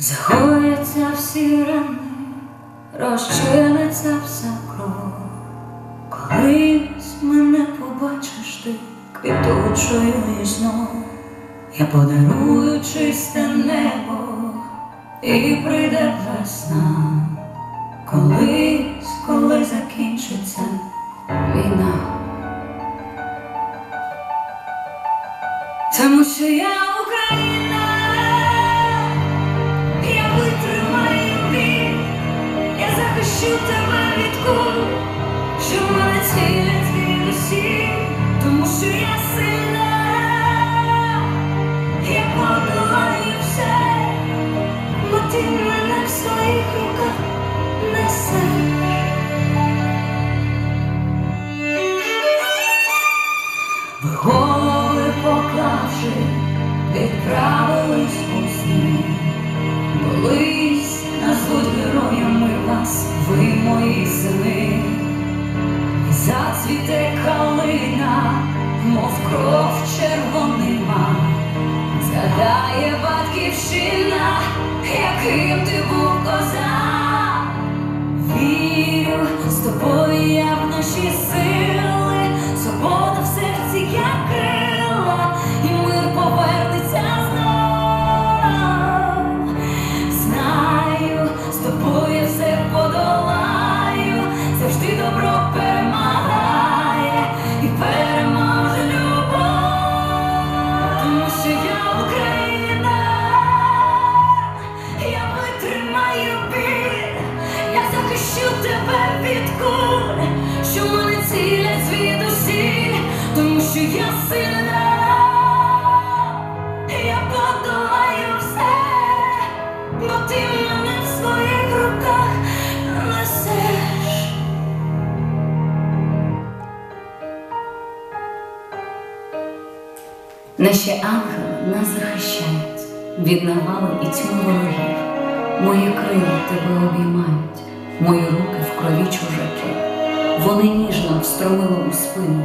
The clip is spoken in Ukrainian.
Загояться всі рани, розчиниться вся кров. Колись мене побачиш ти квітучою і. Я подарую чисте небо і прийде весна. Колись, коли закінчиться війна. Тому що я Україна, захищу тебе від куль, що мене цілять тому що я сильна, я подолаю все, бо мене в своїх руках несеш. Ви голови поклавши, відправились у сни. Батьківщина, яким ти був що я сильна, я подолаю все, бо ти мене в своїх руках несеш. Наші ангели нас захищають від навали і тьми ворогів. Мої крила тебе обіймають, мої руки в крові чужаків. Вони ніжно встромили у спину,